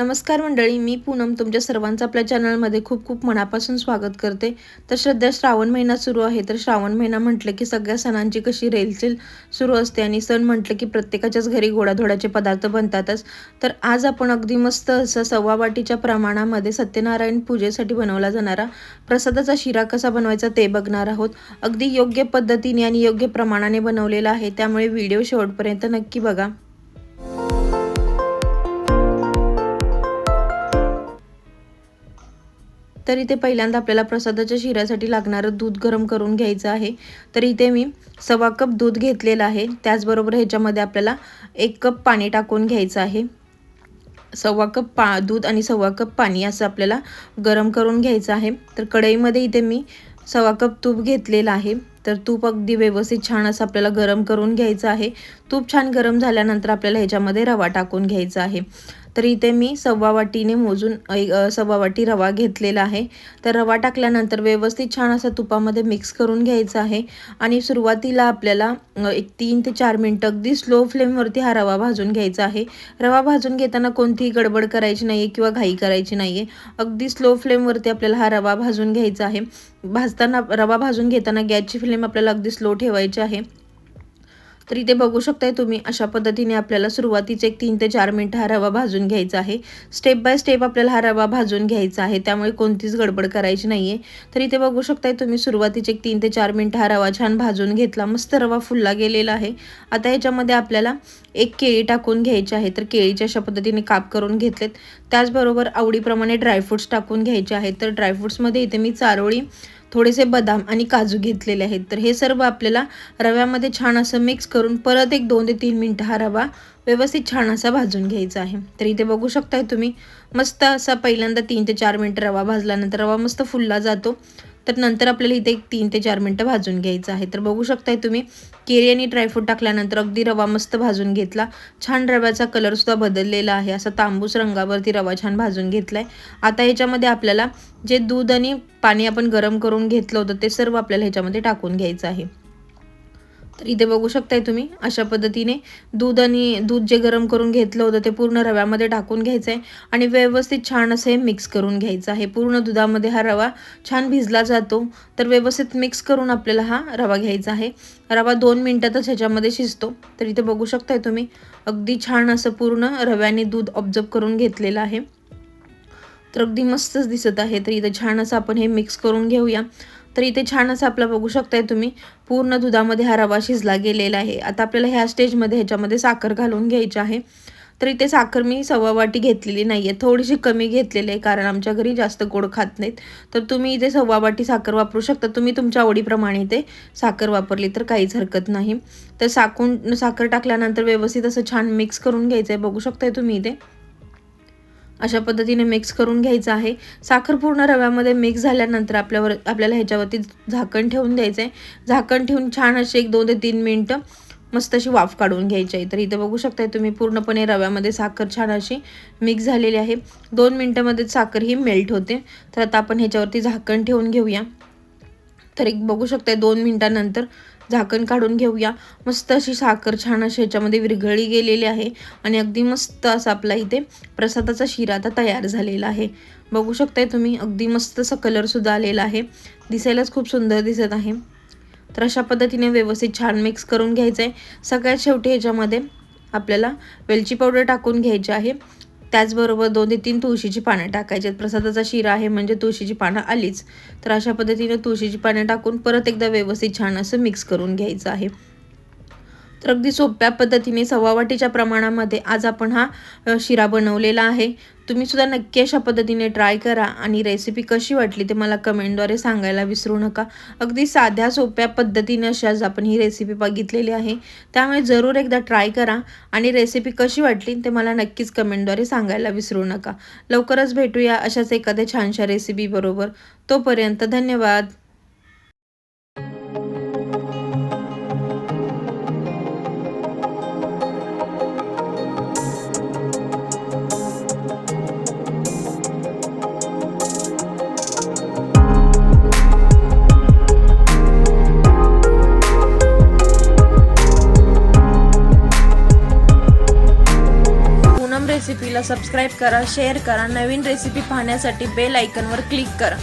नमस्कार मंडळी मी पूनम तुमच्या सर्वांचं आपल्या चॅनलमध्ये खूप खूप मनापासून स्वागत करते. तर सध्या श्रावण महिना सुरू आहे तर श्रावण महिना म्हटलं की सगळ्या सणांची कशी रेलचेल सुरू असते आणि सण म्हटलं की प्रत्येकाच्याच घरी गोडाधोडाचे पदार्थ बनतातच. तर आज आपण अगदी मस्त असं सव्वा वाटीच्या प्रमाणामध्ये सत्यनारायण पूजेसाठी बनवला जाणारा प्रसादाचा शिरा कसा बनवायचा ते बघणार आहोत. अगदी योग्य पद्धतीने आणि योग्य प्रमाणाने बनवलेला आहे त्यामुळे व्हिडिओ शेवटपर्यंत नक्की बघा. तर इथे पहिल्यांदा आपल्याला प्रसादाच्या शिऱ्यासाठी लागणारं दूध गरम करून घ्यायचं आहे. तर इथे मी सव्वा कप दूध घेतलेलं आहे. त्याचबरोबर ह्याच्यामध्ये आपल्याला एक कप पाणी टाकून घ्यायचं आहे. सव्वा कप पा दूध आणि सव्वा कप पाणी असं आपल्याला गरम करून घ्यायचं आहे. तर कढईमध्ये इथे मी सव्वा कप तूप घेतलेलं आहे. तर तूप अगदी व्यवस्थित छान असं आपल्याला गरम करून घ्यायचं आहे. तूप छान गरम झाल्यानंतर आपल्याला ह्याच्यामध्ये रवा टाकून घ्यायचा आहे. तर इथे मी सव्वा वाटीने मोजून सव्वा वाटी रवा घेतलेला आहे. तर रवा टाकल्यानंतर व्यवस्थित छान असा तुपामध्ये मिक्स करून घ्यायचा आहे. आणि सुरुवातीला आपल्याला एक तीन ते चार मिनटं अगदी स्लो फ्लेमवरती हा रवा भाजून घ्यायचा आहे. रवा भाजून घेताना कोणतीही गडबड करायची नाही आहे किंवा घाई करायची नाही आहे अगदी स्लो फ्लेमवरती आपल्याला हा रवा भाजून घ्यायचा आहे. भाजताना रवा भाजून घेताना गॅसची फ्लेम आपल्याला अगदी स्लो ठेवायची आहे. तर इथे बघू शकताय तुम्ही अशा पद्धतीने आपल्याला सुरुवातीचे एक तीन ते चार मिनटं हा रवा भाजून घ्यायचा आहे. स्टेप बाय स्टेप आपल्याला हा रवा भाजून घ्यायचा आहे त्यामुळे कोणतीच गडबड करायची नाही आहे तर इथे बघू शकताय तुम्ही सुरुवातीचे एक तीन ते चार मिनटं हा रवा छान भाजून घेतला मस्त रवा फुलला गेलेला आहे. आता याच्यामध्ये आपल्याला एक केळी टाकून घ्यायची आहे तर केळीच्या अशा पद्धतीने काप करून घेतलेत. त्याचबरोबर आवडीप्रमाणे ड्रायफ्रूट्स टाकून घ्यायचे आहेत. तर ड्रायफ्रूट्समध्ये इथे मी चारोळी थोडेसे बदाम आणि काजू घेतलेले आहेत. तर हे सर्व आपल्याला रव्यामध्ये छान असं मिक्स करून परत एक दोन ते तीन मिनटं हा रवा व्यवस्थित छान असा भाजून घ्यायचा आहे. तर इथे बघू शकताय तुम्ही मस्त असा पहिल्यांदा तीन ते चार मिनटं रवा भाजल्यानंतर रवा मस्त फुलला जातो. तर नंतर आपल्याला इथे एक तीन ते चार मिनटं भाजून घ्यायचं आहे. तर बघू शकताय तुम्ही केरी आणि ड्रायफ्रूट टाकल्यानंतर अगदी रवा मस्त भाजून घेतला. छान रव्याचा कलरसुद्धा बदललेला आहे. असा तांबूस रंगावरती रवा छान भाजून घेतला आहे आता ह्याच्यामध्ये आपल्याला जे दूध आणि पाणी आपण गरम करून घेतलं होतं ते सर्व आपल्याला ह्याच्यामध्ये टाकून घ्यायचं आहे. तर इथे बघू शकताय तुम्ही अशा पद्धतीने दूध आणि दूध जे गरम करून घेतलं होतं ते पूर्ण रव्यामध्ये टाकून घ्यायचं आहे आणि व्यवस्थित छान असं हे मिक्स करून घ्यायचं आहे. पूर्ण दुधामध्ये हा रवा छान भिजला जातो तर व्यवस्थित मिक्स करून आपल्याला हा रवा घ्यायचा आहे. रवा दोन मिनटातच ह्याच्यामध्ये शिजतो. तर इथे बघू शकताय तुम्ही अगदी छान असं पूर्ण रव्याने दूध ऑब्झर्व करून घेतलेलं आहे. तर अगदी मस्तच दिसत आहे. तर इथं छान असं आपण हे मिक्स करून घेऊया. तर इथे छान असं आपलं बघू शकताय तुम्ही. पूर्ण दुधामध्ये हा रवा शिजला गेलेला आहे. आता आपल्याला ह्या स्टेजमध्ये ह्याच्यामध्ये साखर घालून घ्यायची आहे. तर इथे साखर मी सव्वा वाटी घेतलेली नाही आहे थोडीशी कमी घेतलेली आहे कारण आमच्या घरी जास्त गोड खात नाहीत. तर तुम्ही इथे सव्वा वाटी साखर वापरू शकता. तुम्ही तुमच्या आवडीप्रमाणे इथे साखर वापरली तर काहीच हरकत नाही. तर साकून साखर टाकल्यानंतर व्यवस्थित असं छान मिक्स करून घ्यायचं आहे बघू शकताय तुम्ही इथे. अशा पद्धतीने मिक्स करून घ्यायचं आहे. साखर पूर्ण रव्यामध्ये मिक्स झाल्यानंतर आपल्यावर आपल्याला ह्याच्यावरती झाकण ठेवून द्यायचं आहे झाकण ठेवून छान असे एक दोन ते तीन मिनटं मस्त अशी वाफ काढून घ्यायची आहे. तर इथं बघू शकताय तुम्ही पूर्णपणे रव्यामध्ये साखर छान अशी मिक्स झालेली आहे. दोन मिनटामध्ये साखर ही मेल्ट होते. तर आता आपण ह्याच्यावरती झाकण ठेवून घेऊया. तर एक बघू शकताय दोन मिनटानंतर झाकण काढून घेऊया. मस्त अशी साखर छान अशी ह्याच्यामध्ये विरघळी गेलेली आहे. आणि अगदी मस्त असं आपला इथे प्रसादाचा शिरा आता तयार झालेला आहे. बघू शकताय तुम्ही अगदी मस्त असा कलरसुद्धा आलेला आहे. दिसायलाच खूप सुंदर दिसत आहे. तर अशा पद्धतीने व्यवस्थित छान मिक्स करून घ्यायचं आहे सगळ्यात शेवटी ह्याच्यामध्ये आपल्याला वेलची पावडर टाकून घ्यायची आहे. त्याचबरोबर दोन ते तीन तुळशीची पानं टाकायची आहेत. प्रसादाचा शिरा आहे म्हणजे तुळशीची पानं आलीच. तर अशा पद्धतीने तुळशीची पानं टाकून परत एकदा व्यवस्थित छान असं मिक्स करून घ्यायचं आहे. तर अगदी सोप्या पद्धतीने सव्वा वाटीच्या प्रमाणामध्ये आज आपण हा शिरा बनवलेला आहे. तुम्ही सुद्धा नक्की अशा पद्धतीने ट्राय करा. आणि रेसिपी कशी वाटली ते मला कमेंटद्वारे सांगायला विसरू नका. अगदी साध्या सोप्या पद्धतीने अशाच आपण ही रेसिपी बघितलेली आहे. त्यामुळे जरूर एकदा ट्राय करा. आणि रेसिपी कशी वाटली ते मला नक्कीच कमेंटद्वारे सांगायला विसरू नका. लवकरच भेटूया अशाच एखाद्या छानशा रेसिपीबरोबर तोपर्यंत धन्यवाद. रेसिपीला सबस्क्राईब करा शेअर करा नवीन रेसिपी पाहण्यासाठी बेल आयकनवर क्लिक करा.